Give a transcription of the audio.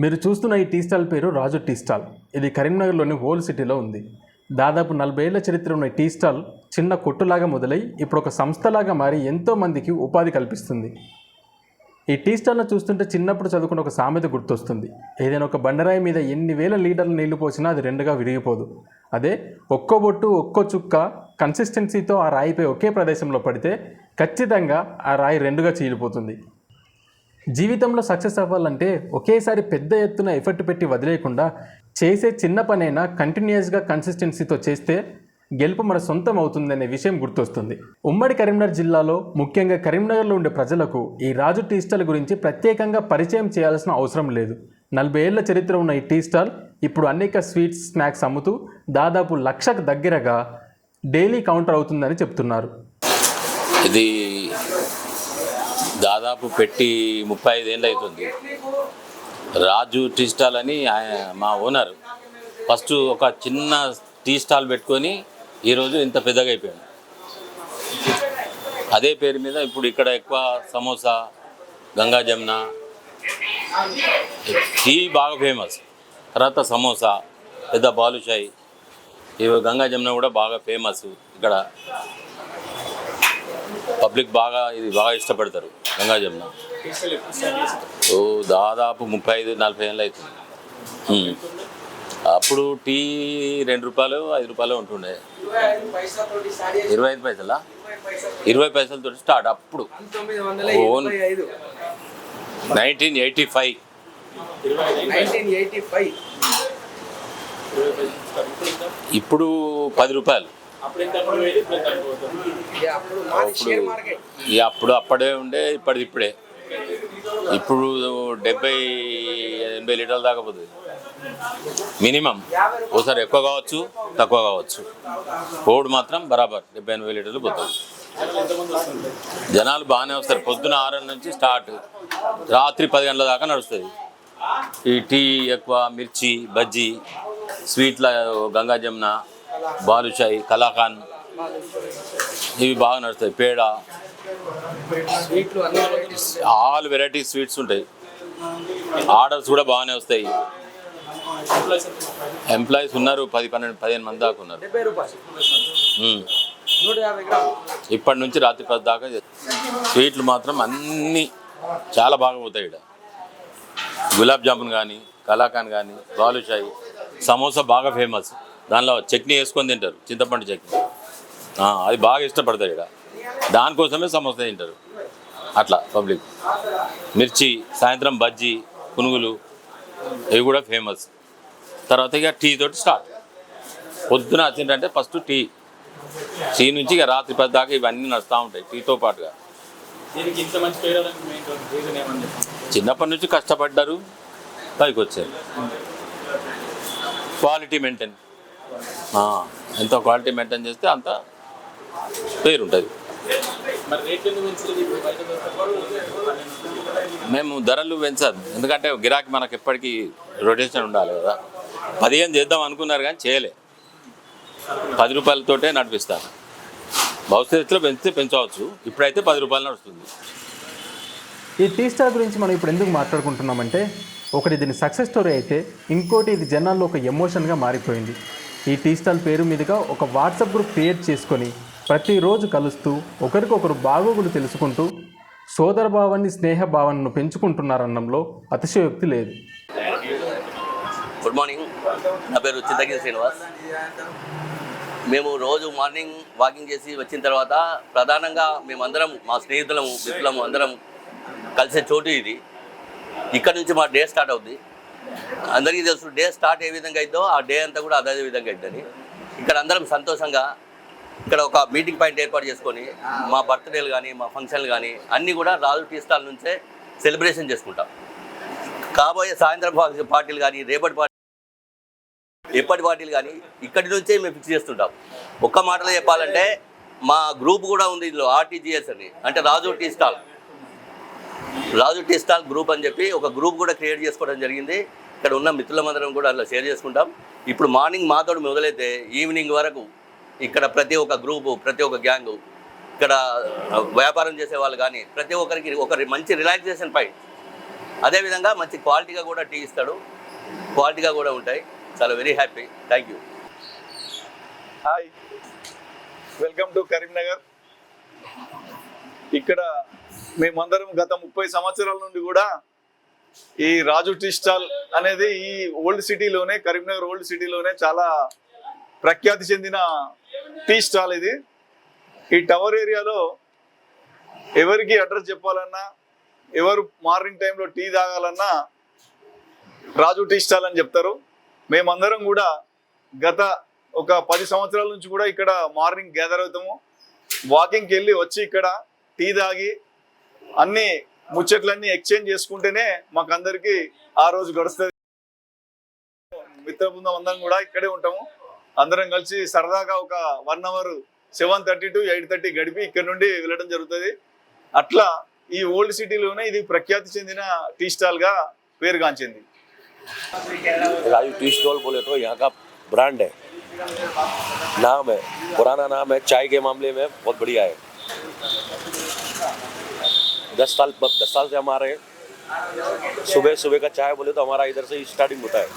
మీరు చూస్తున్న ఈ టీ స్టాల్ పేరు రాజు టీ స్టాల్. ఇది కరీంనగర్లోని ఓల్డ్ సిటీలో ఉంది. దాదాపు నలభై ఏళ్ళ చరిత్ర ఉన్న టీ స్టాల్ చిన్న కొట్టులాగా మొదలై ఇప్పుడు ఒక సంస్థలాగా మారి ఎంతోమందికి ఉపాధి కల్పిస్తుంది. ఈ టీ స్టాల్ను చూస్తుంటే చిన్నప్పుడు చదువుకున్న ఒక సామెత గుర్తొస్తుంది. ఏదైనా ఒక బండరాయి మీద ఎన్ని వేల లీటర్ల నీళ్ళు పోసినా అది రెండుగా విరిగిపోదు. అదే ఒక్కో బొట్టు ఒక్కో చుక్క కన్సిస్టెన్సీతో ఆ రాయిపై ఒకే ప్రదేశంలో పడితే ఖచ్చితంగా ఆ రాయి రెండుగా చీలిపోతుంది. జీవితంలో సక్సెస్ అవ్వాలంటే ఒకేసారి పెద్ద ఎత్తున ఎఫర్ట్ పెట్టి వదిలేయకుండా చేసే చిన్న పనైనా కంటిన్యూస్గా కన్సిస్టెన్సీతో చేస్తే గెలుపు మన సొంతం అవుతుందనే విషయం గుర్తొస్తుంది. ఉమ్మడి కరీంనగర్ జిల్లాలో ముఖ్యంగా కరీంనగర్లో ఉండే ప్రజలకు ఈ రాజు టీ స్టాల్ గురించి ప్రత్యేకంగా పరిచయం చేయాల్సిన అవసరం లేదు. నలభై ఏళ్ళ చరిత్ర ఉన్న ఈ టీ స్టాల్ ఇప్పుడు అనేక స్వీట్స్ స్నాక్స్ అమ్ముతూ దాదాపు లక్షకు దగ్గరగా డైలీ కౌంటర్ అవుతుందని చెప్తున్నారు. ఇది దాదాపు పెట్టి ముప్పై ఐదేళ్ళు అవుతుంది రాజు టీ స్టాల్ అని మా ఓనర్ ఫస్ట్ ఒక చిన్న టీ స్టాల్ పెట్టుకొని ఈరోజు ఇంత పెద్దగా అయిపోయాడు అదే పేరు మీద ఇప్పుడు ఇక్కడ ఎక్కువ సమోసా గంగా జమున టీ బాగా ఫేమస్. తర్వాత సమోసా పెద్ద బాలుషాయి ఇవి గంగా జమున కూడా బాగా ఫేమస్ ఇక్కడ. పబ్లిక్ బాగా ఇది బాగా ఇష్టపడతారు గంగా జమున ఓ దాదాపు ముప్పై ఐదు నలభై ఏళ్ళు అవుతుంది. అప్పుడు టీ రెండు రూపాయలు ఐదు రూపాయలు ఉంటుండే. ఇరవై ఐదు పైసలా? ఇరవై పైసలతో స్టార్ట్ అప్పుడు. One nineteen eighty five. ఇప్పుడు పది రూపాయలు. అప్పుడు అప్పుడు అప్పుడే ఉండే ఇప్పటిది ఇప్పుడే. ఇప్పుడు డెబ్బై ఎనభై లీటర్ల దాకా పోతుంది. మినిమం. ఓసారి ఎక్కువ కావచ్చు తక్కువ కావచ్చు. రోడ్ మాత్రం బరాబర్ డెబ్బై ఎనభై లీటర్లు పోతుంది. జనాలు బాగానే వస్తారు. పొద్దున ఆరు నుంచి స్టార్ట్. రాత్రి పది గంటల దాకా నడుస్తుంది. ఈ టీ ఎక్కువ మిర్చి బజ్జీ స్వీట్ల గంగా జమున బాలుషాయి కలాకాన్ ఇవి బాగా నడుస్తాయి. పేడ. ఆల్ వెరైటీ స్వీట్స్ ఉంటాయి. ఆర్డర్స్ కూడా బాగానే వస్తాయి. ఎంప్లాయీస్ ఉన్నారు పది పన్నెండు పదిహేను మంది దాకా ఉన్నారు. ఇప్పటి నుంచి రాత్రి పది దాకా. స్వీట్లు మాత్రం అన్నీ చాలా బాగా పోతాయి ఇక్కడ గులాబ్ జామున్ కానీ కలాకాన్ కానీ బాలుషాయి సమోసా బాగా ఫేమస్. దానిలో చట్నీ వేసుకొని తింటారు చింతపండు చట్నీ. అది బాగా ఇష్టపడతారు ఇక్కడ. దానికోసమే సమోసా తింటారు. అట్లా పబ్లిక్. మిర్చి సాయంత్రం బజ్జీ పునుగులు ఇవి కూడా ఫేమస్. తర్వాత ఇక టీ తోటి స్టార్ట్. పొద్దున వచ్చిందంటే ఫస్ట్ టీ. టీ నుంచి ఇక రాత్రి పది దాకా ఇవన్నీ నడుస్తూ ఉంటాయి టీతో పాటుగా. చిన్నప్పటి నుంచి కష్టపడ్డారు పైకి వచ్చారు. క్వాలిటీ మెయింటైన్ ఎంత క్వాలిటీ మెయింటైన్ చేస్తే అంత పేరు ఉంటుంది. మేము ధరలు పెంచదు. ఎందుకంటే గిరాకీ మనకు ఎప్పటికీ రొటేషన్ ఉండాలి కదా. పదిహేను చేద్దాం అనుకున్నారు కానీ చేయలే. పది రూపాయలతోటే నడిపిస్తాను భవిష్యత్తులో పెంచితే పెంచవచ్చు. ఇప్పుడైతే పది రూపాయలు నడుస్తుంది. ఈ టీ స్టాల్ గురించి మనం ఇప్పుడు ఎందుకు మాట్లాడుకుంటున్నామంటే ఒకటి దీని సక్సెస్ స్టోరీ అయితే ఇంకోటి ఇది జనాల్లో ఒక ఎమోషన్గా మారిపోయింది. ఈ టీ స్టాల్ పేరు మీదుగా ఒక వాట్సాప్ గ్రూప్ క్రియేట్ చేసుకొని ప్రతిరోజు కలుస్తూ ఒకరికొకరు బాగోగులు తెలుసుకుంటూ సోదర స్నేహభావాన్ని స్నేహ భావనను పెంచుకుంటున్నారన్నంలో అతిశయోక్తి లేదు. గుడ్ మార్నింగ్ నా పేరు చింతగిరి శ్రీనివాస్. మేము రోజు మార్నింగ్ వాకింగ్ చేసి వచ్చిన తర్వాత ప్రధానంగా మేమందరం మా స్నేహితులము మిత్రులము అందరం కలిసే చోటు ఇది. ఇక్కడ నుంచి మా డే స్టార్ట్ అవుద్ది. అందరికీ తెలుసు డే స్టార్ట్ ఏ విధంగా అవుతుందో ఆ డే అంతా కూడా అదే విధంగా అవుతుంది ఇక్కడ అందరం సంతోషంగా ఇక్కడ ఒక మీటింగ్ పాయింట్ ఏర్పాటు చేసుకొని మా బర్త్డేలు కానీ మా ఫంక్షన్లు కానీ అన్నీ కూడా రాజు టీ స్టాల్ నుంచే సెలబ్రేషన్ చేసుకుంటాం. కాబోయే సాయంత్రం పార్టీలు కానీ రేపటి పార్టీ ఎప్పటి పార్టీలు కానీ ఇక్కడి నుంచే మేము ఫిక్స్ చేస్తుంటాం. ఒక్క మాటలో చెప్పాలంటే మా గ్రూప్ కూడా ఉంది ఇందులో ఆర్టీజీఎస్ అని అంటే Raju tea stall. Raju tea stall group అని చెప్పి ఒక గ్రూప్ కూడా క్రియేట్ చేసుకోవడం జరిగింది. ఇక్కడ ఉన్న మిత్రులమందరం కూడా అట్లా షేర్ చేసుకుంటాం. ఇప్పుడు మార్నింగ్ మాతో మొదలైతే ఈవినింగ్ వరకు ఇక్కడ ప్రతి ఒక్క గ్రూపు ప్రతి ఒక్క గ్యాంగు ఇక్కడ వ్యాపారం చేసే వాళ్ళు కానీ ప్రతి ఒక్కరికి ఒక మంచి రిలాక్సేషన్ పాయింట్ అదేవిధంగా మంచి క్వాలిటీగా కూడా టీ ఇస్తాడు. క్వాలిటీగా కూడా ఉంటాయి. చాలా very happy. Thank you. Hi. Welcome to Karimnagar. ఇక్కడ మేమందరం గత ముప్పై సంవత్సరాల నుండి కూడా ఈ రాజు టీ స్టాల్ అనేది ఈ ఓల్డ్ సిటీలోనే కరీంనగర్ ఓల్డ్ సిటీలోనే చాలా ప్రఖ్యాతి చెందిన టీ స్టాల్ ఇది. ఈ టవర్ ఏరియాలో ఎవరికి అడ్రస్ చెప్పాలన్నా ఎవరు మార్నింగ్ టైంలో టీ తాగాలన్నా రాజు టీ స్టాల్ అని చెప్తారు. మేమందరం కూడా గత ఒక పది సంవత్సరాల నుంచి కూడా ఇక్కడ మార్నింగ్ గ్యాదర్ అవుతాము. వాకింగ్కి వెళ్ళి వచ్చి ఇక్కడ టీ తాగి అన్ని ముచ్చట్లన్నీ ఎక్స్చేంజ్ చేసుకుంటేనే మాకు అందరికి ఆ రోజు గడుస్తుంది మిత్ర బృందం అందరం కూడా ఇక్కడే ఉంటాము అందరం కలిసి సరదాగా ఒక one hour seven thirty to eight thirty గడిపి ఇక్కడ నుండి వెళ్ళడం జరుగుతుంది అట్లా ఈ ఓల్డ్ సిటీలోనే ఇది ప్రఖ్యాతి చెందిన టీ స్టాల్ గా పేరుగాంచింది राजू टी स्टॉल बोले तो यहाँ का ब्रांड है नाम है पुराना नाम है चाय के मामले में बहुत बढ़िया है दस साल दस साल से हमारे सुबह सुबह का चाय बोले तो हमारा इधर से स्टार्टिंग होता है।